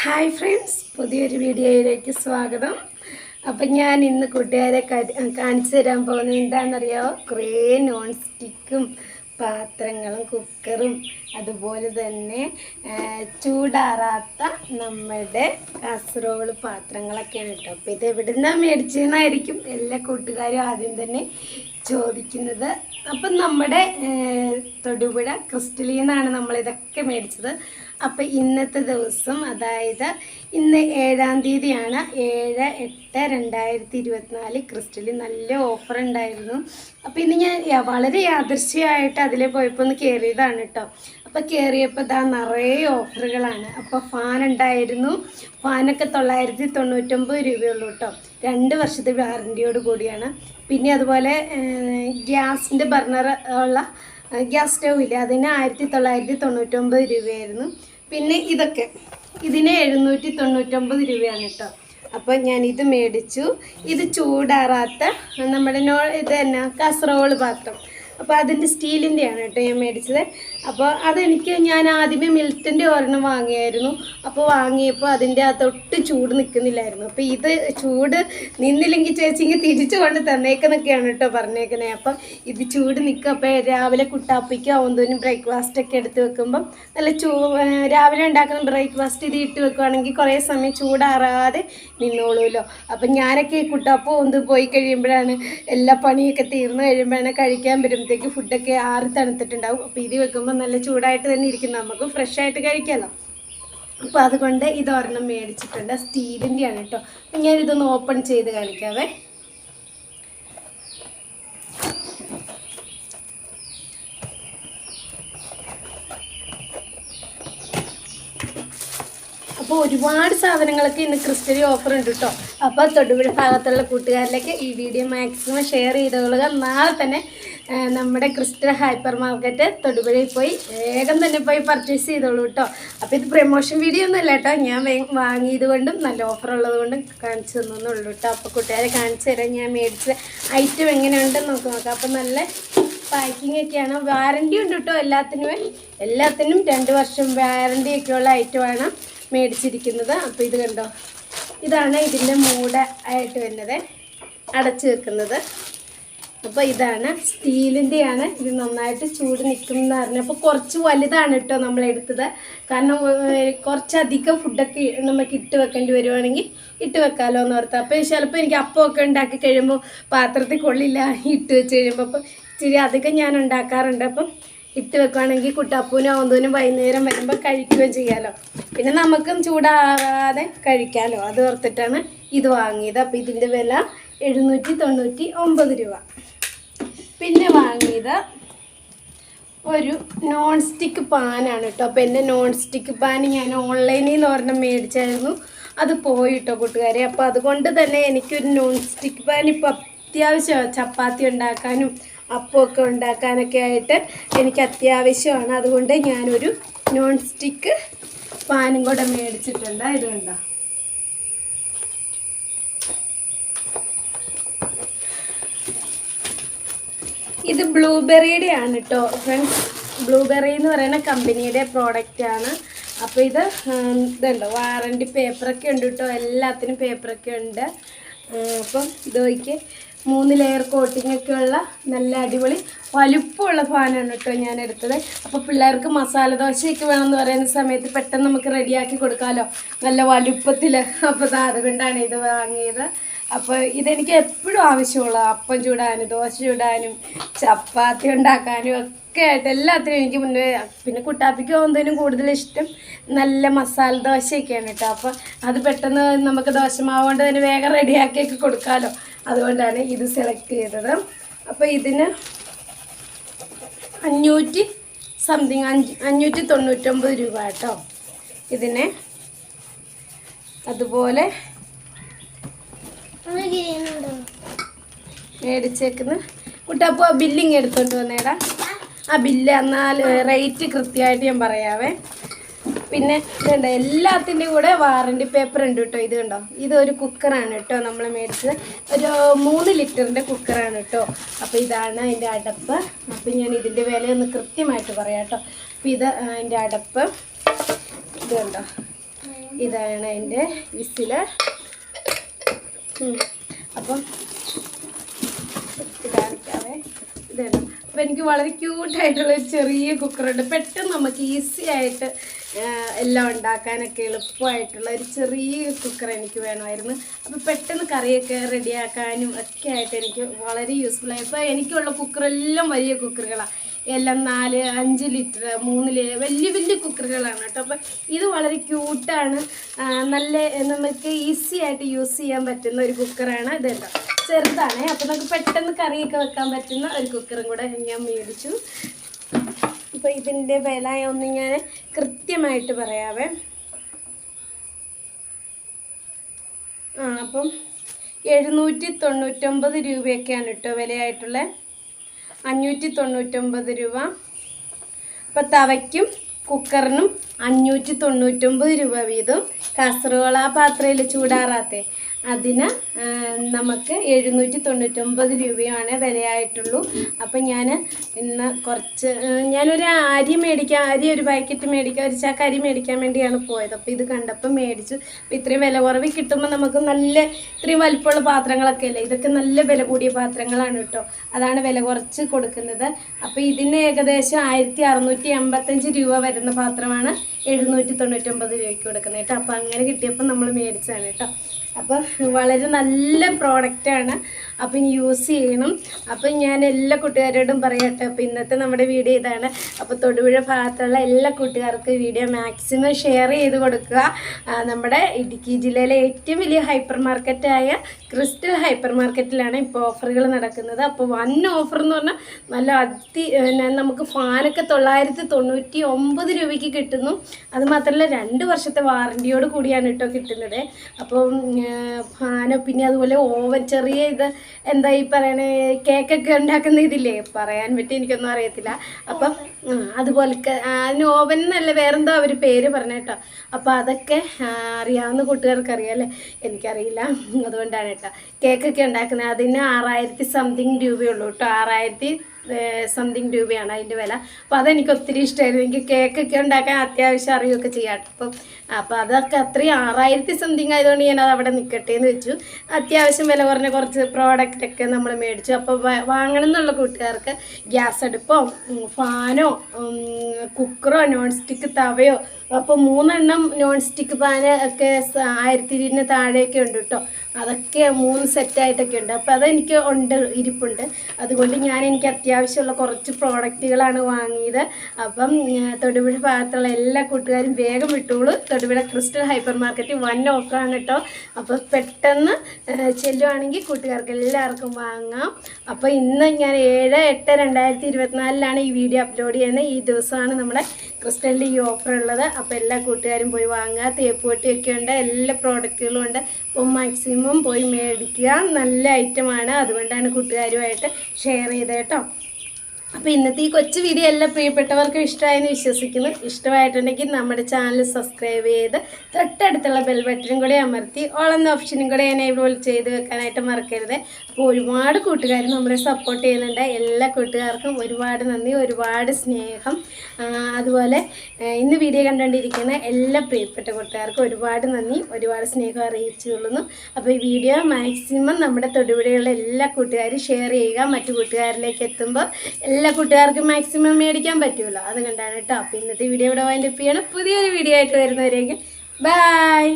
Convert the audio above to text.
Hi friends പുതിയൊരു വീഡിയോയിലേക്ക് സ്വാഗതം. അപ്പം ഞാൻ ഇന്ന് കൂട്ടുകാരെ കാണിച്ചു തരാൻ പോകുന്നത് എന്താണെന്നറിയാമോ കുറേ നോൺ സ്റ്റിക്കും പാത്രങ്ങളും കുക്കറും അതുപോലെ തന്നെ ചൂടാറാത്ത നമ്മുടെ കാസറോൾ പാത്രങ്ങളൊക്കെയാണ് കേട്ടോ. അപ്പോൾ ഇത് എവിടെ നിന്നാണ് മേടിച്ചതെന്നായിരിക്കും എല്ലാ കൂട്ടുകാരും ആദ്യം തന്നെ ചോദിക്കുന്നത്. അപ്പം നമ്മുടെ തൊടുപുഴ ക്രിസ്റ്റലിൽ നിന്നാണ് നമ്മളിതൊക്കെ മേടിച്ചത്. അപ്പം ഇന്നത്തെ ദിവസം അതായത് ഇന്ന് ഏഴാം തീയതിയാണ് ഏഴ് എട്ട് രണ്ടായിരത്തി ഇരുപത്തിനാല് ക്രിസ്റ്റലിൽ നല്ല ഓഫർ ഉണ്ടായിരുന്നു. അപ്പം ഇന്ന് ഞാൻ വളരെ യാദൃശ്യമായിട്ട് അതിലെ പോയപ്പോൾ ഒന്ന് കയറിയതാണ് കേട്ടോ. അപ്പോൾ കയറിയപ്പോൾ ഇതാ നിറയെ ഓഫറുകളാണ്. അപ്പോൾ ഫാൻ ഉണ്ടായിരുന്നു. ഫാനൊക്കെ തൊള്ളായിരത്തി തൊണ്ണൂറ്റൊമ്പത് രൂപയുള്ളൂ കേട്ടോ. രണ്ട് വർഷത്തെ വാറന്റിയോട് കൂടിയാണ്. പിന്നെ അതുപോലെ ഗ്യാസിന്റെ ബർണർ ഉള്ള ഗ്യാസ് സ്റ്റവ് ഇല്ല? അതിന് ആയിരത്തി തൊള്ളായിരത്തി തൊണ്ണൂറ്റൊമ്പത് രൂപയായിരുന്നു. പിന്നെ ഇതൊക്കെ. ഇതിന് എഴുന്നൂറ്റി തൊണ്ണൂറ്റൊമ്പത് രൂപയാണ് കേട്ടോ. അപ്പോൾ ഞാൻ ഇത് മേടിച്ചു. ഇത് ചൂടാറാത്ത നമ്മുടെ നോ ഇത് തന്നെ കാസറോൾ പാത്രം. അപ്പോൾ അതിന്റെ സ്റ്റീലിന്റെയാണ് കേട്ടോ ഞാൻ മേടിച്ചത്. അപ്പോൾ അതെനിക്ക് ഞാൻ ആദ്യമേ മിൽറ്റന്റെ ഒരെണ്ണം വാങ്ങിയായിരുന്നു. അപ്പോൾ വാങ്ങിയപ്പോൾ അതിന്റെ അതൊട്ട് ചൂട് നിൽക്കുന്നില്ലായിരുന്നു അപ്പോൾ ഇത് ചൂട് നിന്നില്ലെങ്കിൽ ചേച്ചിക്ക് തിരിച്ചു കൊണ്ട് തന്നേക്കെന്നൊക്കെയാണ് കേട്ടോ പറഞ്ഞേക്കുന്നത് അപ്പം ഇത് ചൂട് നിൽക്കും അപ്പോൾ രാവിലെ കുട്ടാപ്പിക്കോ ബ്രേക്ക്ഫാസ്റ്റ് ഒക്കെ എടുത്ത് വെക്കുമ്പം നല്ല ചൂ രാവിലെ ഉണ്ടാക്കുന്ന ബ്രേക്ക്ഫാസ്റ്റ് ഇത് ഇട്ട് വെക്കുവാണെങ്കിൽ കുറേ സമയം ചൂടാറാതെ നിന്നോളൂല്ലോ. അപ്പം ഞാനൊക്കെ കുട്ടാപ്പ് ഒന്ന് പോയി കഴിയുമ്പോഴാണ് എല്ലാ പണിയൊക്കെ തീർന്നു കഴിയുമ്പോഴാണ് കഴിക്കാൻ വരുമ്പോഴത്തേക്ക് ഫുഡൊക്കെ ആറി തണുത്തിട്ടുണ്ടാവും. അപ്പോൾ ഇത് വെക്കുമ്പോൾ നല്ല ചൂടായിട്ട് തന്നെ ഇരിക്കും നമുക്ക് ഫ്രഷ് ആയിട്ട് കഴിക്കാമല്ലോ അപ്പോൾ അതുകൊണ്ട് ഇത് ഒരെണ്ണം മേടിച്ചിട്ടുണ്ട്. സ്റ്റീലിന്റെയാണ് കേട്ടോ. ഞാനിതൊന്ന് ഓപ്പൺ ചെയ്ത് കാണിക്കാവേ. അപ്പോൾ ഒരുപാട് സാധനങ്ങളൊക്കെ ഇന്ന് ക്രിസ്ത്യൻ ഓഫർ ഉണ്ട് കേട്ടോ. അപ്പോൾ തൊടുപുഴ ഭാഗത്തുള്ള കൂട്ടുകാരിലേക്ക് ഈ വീഡിയോ മാക്സിമം ഷെയർ ചെയ്തോളുക. നാളെ തന്നെ നമ്മുടെ ക്രിസ്റ്റൽ ഹൈപ്പർ മാർക്കറ്റ് തൊടുപുഴയിൽ പോയി വേഗം തന്നെ പോയി പർച്ചേസ് ചെയ്തോളൂ കേട്ടോ അപ്പോൾ ഇത് പ്രൊമോഷൻ വീഡിയോ ഒന്നുമല്ല കേട്ടോ ഞാൻ വാങ്ങിയത് കൊണ്ടും നല്ല ഓഫർ ഉള്ളത് കൊണ്ടും കാണിച്ചു തന്നുള്ളൂ കേട്ടോ അപ്പോൾ കൂട്ടുകാരെ കാണിച്ചു തരാം. ഞാൻ മേടിച്ച ഐറ്റം എങ്ങനെയുണ്ടെന്ന് നമുക്ക് നോക്കാം. അപ്പോൾ നല്ല പാക്കിംഗ് ഒക്കെയാണ്. വാറണ്ടി ഉണ്ട് കേട്ടോ എല്ലാത്തിനും എല്ലാത്തിനും രണ്ട് വർഷം വാറണ്ടി ഒക്കെയുള്ള ഐറ്റമാണ് മേടിച്ചിരിക്കുന്നത്. അപ്പോൾ ഇത് കണ്ടോ? ഇതാണ് ഇതിന്റെ മൂട ആയിട്ട് വരുന്നത്. അടച്ചു വെക്കുന്നത്. അപ്പോൾ ഇതാണ് സ്റ്റീലിന്റെയാണ് ഇത് നന്നായിട്ട് ചൂട് നിൽക്കുന്ന പറഞ്ഞപ്പോൾ കുറച്ച് വലുതാണ് കേട്ടോ നമ്മൾ എടുത്തത്. കാരണം കുറച്ചധികം ഫുഡൊക്കെ നമുക്ക് ഇട്ട് വെക്കേണ്ടി വരുവാണെങ്കിൽ ഇട്ട് വെക്കാമല്ലോ എന്ന് ഓർത്ത്. അപ്പോൾ ചിലപ്പോൾ എനിക്ക് അപ്പമൊക്കെ ഉണ്ടാക്കി കഴിയുമ്പോൾ പാത്രത്തിൽ കൊള്ളില്ല ഇട്ട് വെച്ച് കഴിയുമ്പോൾ അപ്പോൾ ഇച്ചിരി അധികം ഞാൻ ഉണ്ടാക്കാറുണ്ട്. അപ്പം ഇട്ട് വെക്കുകയാണെങ്കിൽ കുട്ടപ്പൂനും ഓന്തൂനും വൈകുന്നേരം വരുമ്പോൾ കഴിക്കുകയും ചെയ്യാമല്ലോ പിന്നെ നമുക്കും ചൂടാകാതെ കഴിക്കാമല്ലോ അത് ഓർത്തിട്ടാണ് ഇത് വാങ്ങിയത്. അപ്പോൾ ഇതിന്റെ വില എഴുന്നൂറ്റി തൊണ്ണൂറ്റി ഒമ്പത് രൂപ. പിന്നെ വാങ്ങിയത് ഒരു നോൺ സ്റ്റിക്ക് പാനാണ് കേട്ടോ അപ്പോൾ എന്റെ നോൺ സ്റ്റിക്ക് പാൻ ഞാൻ ഓൺലൈനിൽ ഒരെണ്ണം മേടിച്ചായിരുന്നു. അത് പോയി കേട്ടോ കൂട്ടുകാരെ. അപ്പോൾ അതുകൊണ്ട് തന്നെ എനിക്കൊരു നോൺ സ്റ്റിക്ക് പാൻ ഇപ്പോൾ അത്യാവശ്യമാണ് ചപ്പാത്തി ഉണ്ടാക്കാനും അപ്പമൊക്കെ ഉണ്ടാക്കാനൊക്കെ ആയിട്ട് എനിക്ക് അത്യാവശ്യമാണ്. അതുകൊണ്ട് ഞാനൊരു നോൺ സ്റ്റിക്ക് പാനും കൂടെ മേടിച്ചിട്ടുണ്ട്. ഇത് ഇത് ബ്ലൂബെറിയുടെ ആണ് കേട്ടോ ഫ്രണ്ട്സ് ബ്ലൂബെറി എന്ന് പറയുന്ന കമ്പനിയുടെ പ്രോഡക്റ്റ് ആണ്. അപ്പോൾ ഇത് ഇതുണ്ടോ വാറണ്ടി പേപ്പറൊക്കെ ഉണ്ട് കേട്ടോ എല്ലാത്തിനും പേപ്പറൊക്കെ ഉണ്ട്. അപ്പം ഇത് നോക്കി മൂന്ന് ലെയർ കോട്ടിംഗ് ഒക്കെ ഉള്ള നല്ല അടിപൊളി വലുപ്പമുള്ള ഫാനാണ് കേട്ടോ ഞാൻ എടുത്തത്. അപ്പോൾ പിള്ളേർക്ക് മസാല ദോശയൊക്കെ വേണമെന്ന് പറയുന്ന സമയത്ത് പെട്ടെന്ന് നമുക്ക് റെഡിയാക്കി കൊടുക്കാമല്ലോ നല്ല വലുപ്പത്തിൽ അപ്പോൾ അതുകൊണ്ടാണ് ഇത് വാങ്ങിയത്. അപ്പോൾ ഇതെനിക്ക് എപ്പോഴും ആവശ്യമുള്ള അപ്പം ചൂടാനും ദോശ ചൂടാനും ചപ്പാത്തി ഉണ്ടാക്കാനും ഒക്കെ ആയിട്ട് എല്ലാത്തിനും എനിക്ക് മുന്നേ പിന്നെ കുട്ടാപ്പിക്ക് പോകുന്നതിനും കൂടുതൽ ഇഷ്ടം നല്ല മസാല ദോശയൊക്കെയാണ് കേട്ടോ. അപ്പോൾ അത് പെട്ടെന്ന് നമുക്ക് ദോശമാവ് കൊണ്ട് തന്നെ വേഗം റെഡിയാക്കിയൊക്കെ കൊടുക്കാമല്ലോ അതുകൊണ്ടാണ് ഇത് സെലക്ട് ചെയ്തത്. അപ്പോൾ ഇതിന് അഞ്ഞൂറ്റി സംതിങ് അഞ്ച് അഞ്ഞൂറ്റി തൊണ്ണൂറ്റൊമ്പത് രൂപ കേട്ടോ. ഇതിനെ അതുപോലെ മേടിച്ചേക്കുന്ന. കുട്ടപ്പോ ആ ബില്ലിങ് എടുത്തോണ്ട് വന്നേടാ. ആ ബില്ല് എന്നാൽ റേറ്റ് കൃത്യമായിട്ട് ഞാൻ പറയാവേ. പിന്നെ ഇതുണ്ട് എല്ലാത്തിന്റെ കൂടെ വാറണ്ടി പേപ്പർ ഉണ്ട് കേട്ടോ ഇത് കണ്ടോ? ഇതൊരു കുക്കറാണ് കേട്ടോ നമ്മൾ മേടിച്ചത്. ഒരു മൂന്ന് ലിറ്ററിന്റെ കുക്കറാണ് കേട്ടോ. അപ്പോൾ ഇതാണ് അതിന്റെ അടപ്പ്. അപ്പോൾ ഞാൻ ഇതിന്റെ വില ഒന്ന് കൃത്യമായിട്ട് പറയാം കേട്ടോ. അപ്പോൾ ഇത് അതിന്റെ അടപ്പ്. ഇത് കണ്ടോ? ഇതാണ് അതിന്റെ വിസിൽ. അപ്പം കാണിക്കാവേ. ഇതാണ് അപ്പം എനിക്ക് വളരെ ക്യൂട്ടായിട്ടുള്ള ചെറിയ കുക്കറുണ്ട് പെട്ടെന്ന് നമുക്ക് ഈസി ആയിട്ട് എല്ലാം ഉണ്ടാക്കാനൊക്കെ എളുപ്പമായിട്ടുള്ള ഒരു ചെറിയ കുക്കർ എനിക്ക് വേണമായിരുന്നു. അപ്പോൾ പെട്ടെന്ന് കറിയൊക്കെ റെഡിയാക്കാനും ഒക്കെ ആയിട്ട് എനിക്ക് വളരെ യൂസ്ഫുൾ ആയി. ഇപ്പോൾ എനിക്കുള്ള കുക്കറെല്ലാം വലിയ കുക്കറുകളാണ് എല്ലാം നാല് അഞ്ച് ലിറ്റർ മൂന്ന് ലിറ്റർ വലിയ വലിയ കുക്കറുകളാണ് കേട്ടോ. അപ്പം ഇത് വളരെ ക്യൂട്ടാണ്. നല്ല നമുക്ക് ഈസി ആയിട്ട് യൂസ് ചെയ്യാൻ പറ്റുന്ന ഒരു കുക്കറാണ് ഇതെല്ലാം ചെറുതാണ്. അപ്പം നമുക്ക് പെട്ടെന്ന് കറിയൊക്കെ വെക്കാൻ പറ്റുന്ന ഒരു കുക്കറും കൂടെ ഞാൻ മേടിച്ചു. അപ്പോൾ ഇതിന്റെ വില ഒന്ന് ഞാൻ കൃത്യമായിട്ട് പറയാവേ. ആ അപ്പം എഴുന്നൂറ്റി തൊണ്ണൂറ്റൊമ്പത് രൂപയൊക്കെയാണ് കേട്ടോ വിലയായിട്ടുള്ളത് അഞ്ഞൂറ്റി തൊണ്ണൂറ്റൊമ്പത് രൂപ. അപ്പോൾ തവയ്ക്കും കുക്കറിനും അഞ്ഞൂറ്റി തൊണ്ണൂറ്റൊമ്പത് രൂപ വീതം. കാസർഗോള പാത്രയിൽ ചൂടാറാത്തെ. അതിന് നമുക്ക് എഴുന്നൂറ്റി തൊണ്ണൂറ്റൊമ്പത് രൂപയാണ് വിലയായിട്ടുള്ളൂ. അപ്പം ഞാൻ ഇന്ന് കുറച്ച് ഞാനൊരു അരി മേടിക്കാൻ അരി ഒരു പാക്കറ്റ് മേടിക്കാൻ ഒരു ചാക്ക് അരി മേടിക്കാൻ വേണ്ടിയാണ് പോയത്. അപ്പോൾ ഇത് കണ്ടപ്പോൾ മേടിച്ചു. അപ്പോൾ ഇത്രയും വില കുറവ് കിട്ടുമ്പോൾ നമുക്ക് നല്ല ഇത്രയും വലിപ്പമുള്ള പാത്രങ്ങളൊക്കെ അല്ലേ? ഇതൊക്കെ നല്ല വില കൂടിയ പാത്രങ്ങളാണ് കേട്ടോ. അതാണ് വില കുറച്ച് കൊടുക്കുന്നത്. അപ്പോൾ ഇതിന് ഏകദേശം ആയിരത്തി അറുന്നൂറ്റി എൺപത്തഞ്ച് രൂപ വരുന്ന പാത്രമാണ് എഴുന്നൂറ്റി തൊണ്ണൂറ്റൊമ്പത് രൂപയ്ക്ക് കൊടുക്കുന്നത് കേട്ടോ. അപ്പോൾ അങ്ങനെ കിട്ടിയപ്പോൾ നമ്മൾ മേടിച്ചതാണ് കേട്ടോ. അപ്പോൾ വളരെ നല്ല പ്രോഡക്റ്റാണ് അപ്പോൾ ഇനി യൂസ് ചെയ്യണം. അപ്പം ഞാൻ എല്ലാ കൂട്ടുകാരോടും പറയട്ടെ. അപ്പോൾ ഇന്നത്തെ നമ്മുടെ വീഡിയോ ഇതാണ്. അപ്പോൾ തൊടുപുഴ ഭാഗത്തുള്ള എല്ലാ കൂട്ടുകാർക്കും വീഡിയോ മാക്സിമം ഷെയർ ചെയ്ത് കൊടുക്കുക. നമ്മുടെ ഇടുക്കി ജില്ലയിലെ ഏറ്റവും വലിയ ഹൈപ്പർ മാർക്കറ്റായ ക്രിസ്റ്റൽ ഹൈപ്പർ മാർക്കറ്റിലാണ് ഇപ്പോൾ ഓഫറുകൾ നടക്കുന്നത്. അപ്പോൾ വൺ ഓഫർ എന്ന് പറഞ്ഞാൽ നല്ല അതി നമുക്ക് ഫാനൊക്കെ തൊള്ളായിരത്തി തൊണ്ണൂറ്റി ഒമ്പത് രൂപയ്ക്ക് കിട്ടുന്നു. അത് മാത്രമല്ല രണ്ട് വർഷത്തെ വാറണ്ടിയോട് കൂടിയാണ് കേട്ടോ കിട്ടുന്നത്. അപ്പം ഫാനോ പിന്നെ അതുപോലെ ഓവൻ ചെറിയ ഇത് എന്താ ഈ പറയണേ കേക്കൊക്കെ ഉണ്ടാക്കുന്ന ഇതില്ലേ? പറയാൻ പറ്റി എനിക്കൊന്നും അറിയത്തില്ല. അപ്പം അതുപോലെ അതിന് ഓവൻ എന്നല്ല വേറെന്തോ അവർ പേര് പറഞ്ഞ കേട്ടോ അപ്പോൾ അതൊക്കെ അറിയാവുന്ന കൂട്ടുകാർക്ക് അറിയാമല്ലേ എനിക്കറിയില്ല. അതുകൊണ്ടാണ് കേട്ടോ കേക്കൊക്കെ ഉണ്ടാക്കുന്നത്. അതിന് ആറായിരത്തി സംതിങ് രൂപയുള്ളൂ കേട്ടോ. ആറായിരത്തി സംതിങ് രൂപയാണ് അതിന്റെ വില. അപ്പോൾ അതെനിക്ക് ഒത്തിരി ഇഷ്ടമായിരുന്നു എനിക്ക് കേക്കൊക്കെ ഉണ്ടാക്കാൻ അത്യാവശ്യം അറിയുമൊക്കെ ചെയ്യാം അപ്പം അപ്പോൾ അതൊക്കെ അത്രയും ആറായിരത്തി സംതിങ് ആയതുകൊണ്ട് ഞാൻ അത് അവിടെ നിൽക്കട്ടെ എന്ന് വെച്ചു. അത്യാവശ്യം വില കുറഞ്ഞ കുറച്ച് പ്രോഡക്റ്റ് ഒക്കെ നമ്മൾ മേടിച്ചു. അപ്പോൾ വാങ്ങണം എന്നുള്ള കൂട്ടുകാർക്ക് ഗ്യാസ് അടുപ്പോ ഫാനോ കുക്കറോ നോൺ സ്റ്റിക്ക് തവയോ അപ്പോൾ മൂന്നെണ്ണം നോൺ സ്റ്റിക്ക് പാന് ഒക്കെ ആയിരത്തി ഇരുന്ന് താഴെയൊക്കെ ഉണ്ട് കേട്ടോ അതൊക്കെ മൂന്ന് സെറ്റായിട്ടൊക്കെ ഉണ്ട്. അപ്പോൾ അതെനിക്ക് ഉണ്ട് ഇരിപ്പുണ്ട്. അതുകൊണ്ട് ഞാൻ എനിക്ക് അത്യാവശ്യമുള്ള കുറച്ച് പ്രോഡക്റ്റുകളാണ് വാങ്ങിയത്. അപ്പം തൊടുപുഴ ഭാഗത്തുള്ള എല്ലാ കൂട്ടുകാരും വേഗം വിട്ടോളൂ. Thodupuzha crystal hyper market one ഓഫറാണ് കേട്ടോ അപ്പോൾ പെട്ടെന്ന് ചെല്ലുവാണെങ്കിൽ കൂട്ടുകാർക്ക് എല്ലാവർക്കും വാങ്ങാം. അപ്പോൾ ഇന്ന് ഞാൻ ഏഴ് എട്ട് രണ്ടായിരത്തി ഇരുപത്തിനാലിലാണ് ഈ വീഡിയോ അപ്ലോഡ് ചെയ്യുന്നത്. ഈ ദിവസമാണ് നമ്മുടെ ക്രിസ്റ്റലിന്റെ ഈ ഓഫർ ഉള്ളത്. അപ്പോൾ എല്ലാ കൂട്ടുകാരും പോയി വാങ്ങുക. തേപ്പുപൊട്ടിയൊക്കെ ഉണ്ട്. എല്ലാ പ്രോഡക്റ്റുകളും ഉണ്ട്. അപ്പോൾ മാക്സിമം പോയി മേടിക്കുക. നല്ല ഐറ്റമാണ് അതുകൊണ്ടാണ് കൂട്ടുകാരുമായിട്ട് ഷെയർ ചെയ്തത് കേട്ടോ. അപ്പോൾ ഇന്നത്തെ ഈ കൊച്ചു വീഡിയോ എല്ലാം പ്രിയപ്പെട്ടവർക്കും ഇഷ്ടമായെന്ന് വിശ്വസിക്കുന്നു. ഇഷ്ടമായിട്ടുണ്ടെങ്കിൽ നമ്മുടെ ചാനൽ സബ്സ്ക്രൈബ് ചെയ്ത് തൊട്ടടുത്തുള്ള ബെൽ ബട്ടനും കൂടെ അമർത്തി ഓളെന്ന ഓപ്ഷനും കൂടെ എനേബിൾ ചെയ്ത് വെക്കാനായിട്ട് മറക്കരുത്. അപ്പോൾ ഒരുപാട് കൂട്ടുകാർ നമ്മളെ സപ്പോർട്ട് ചെയ്യുന്നുണ്ട്. എല്ലാ കൂട്ടുകാർക്കും ഒരുപാട് നന്ദി ഒരുപാട് സ്നേഹം. അതുപോലെ ഇന്ന് വീഡിയോ കണ്ടുകൊണ്ടിരിക്കുന്ന എല്ലാ പ്രിയപ്പെട്ട കൂട്ടുകാർക്കും ഒരുപാട് നന്ദി ഒരുപാട് സ്നേഹം അറിയിച്ചു കൊള്ളുന്നു. അപ്പോൾ ഈ വീഡിയോ മാക്സിമം നമ്മുടെ തൊടുപുഴയുള്ള എല്ലാ കൂട്ടുകാരും ഷെയർ ചെയ്യുക. മറ്റു കൂട്ടുകാരിലേക്ക് എത്തുമ്പോൾ എല്ലാ കൂട്ടുകാർക്കും മാക്സിമം മേടിക്കാൻ പറ്റുമല്ലോ അത് കണ്ടാണ് കേട്ടോ അപ്പോൾ ഇന്നത്തെ വീഡിയോ ഇവിടെ വൈൻഡപ്പ് ചെയ്യണം. പുതിയൊരു വീഡിയോ ആയിട്ട് വരുന്നവരെങ്കിൽ ബൈ